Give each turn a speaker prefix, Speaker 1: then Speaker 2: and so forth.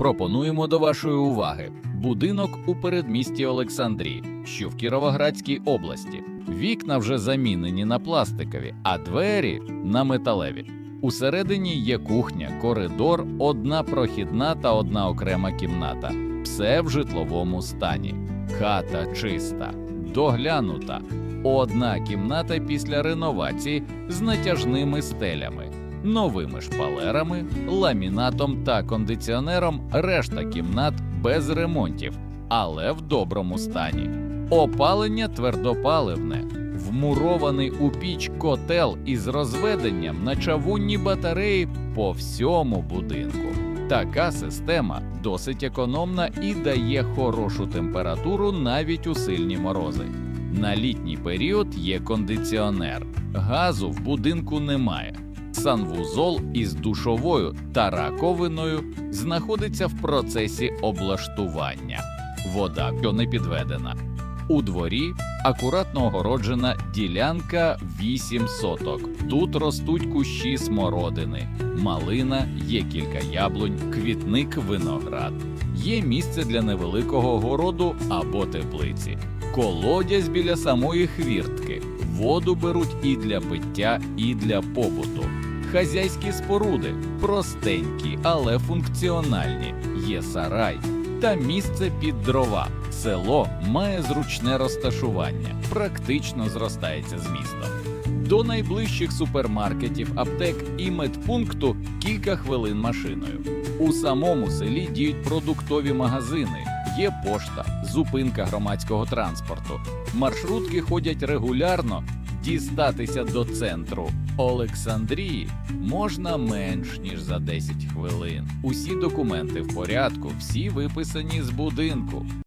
Speaker 1: Пропонуємо до вашої уваги будинок у передмісті Олександрії, що в Кіровоградській області. Вікна вже замінені на пластикові, а двері на металеві. Усередині є кухня, коридор, одна прохідна та одна окрема кімната. Все в житловому стані. Хата чиста, доглянута. Одна кімната після реновації з натяжними стелями, новими шпалерами, ламінатом та кондиціонером. Решта кімнат без ремонтів, але в доброму стані. Опалення твердопаливне, вмурований у піч котел із розведенням на чавунні батареї по всьому будинку. Така система досить економна і дає хорошу температуру навіть у сильні морози. На літній період є кондиціонер, газу в будинку немає. Санвузол із душовою та раковиною знаходиться в процесі облаштування. Вода не підведена. У дворі акуратно огороджена ділянка 8 соток. Тут ростуть кущі смородини, малина, є кілька яблунь, квітник, виноград. Є місце для невеликого городу або теплиці. Колодязь біля самої хвіртки. Воду беруть і для пиття, і для побуту. Хазяйські споруди простенькі, але функціональні. Є сарай та місце під дрова. Село має зручне розташування, практично зростається з містом. До найближчих супермаркетів, аптек і медпункту кілька хвилин машиною. У самому селі діють продуктові магазини, є пошта, зупинка громадського транспорту. Маршрутки ходять регулярно. Дістатися до центру Олександрії можна менш ніж за 10 хвилин. Усі документи в порядку, всі виписані з будинку.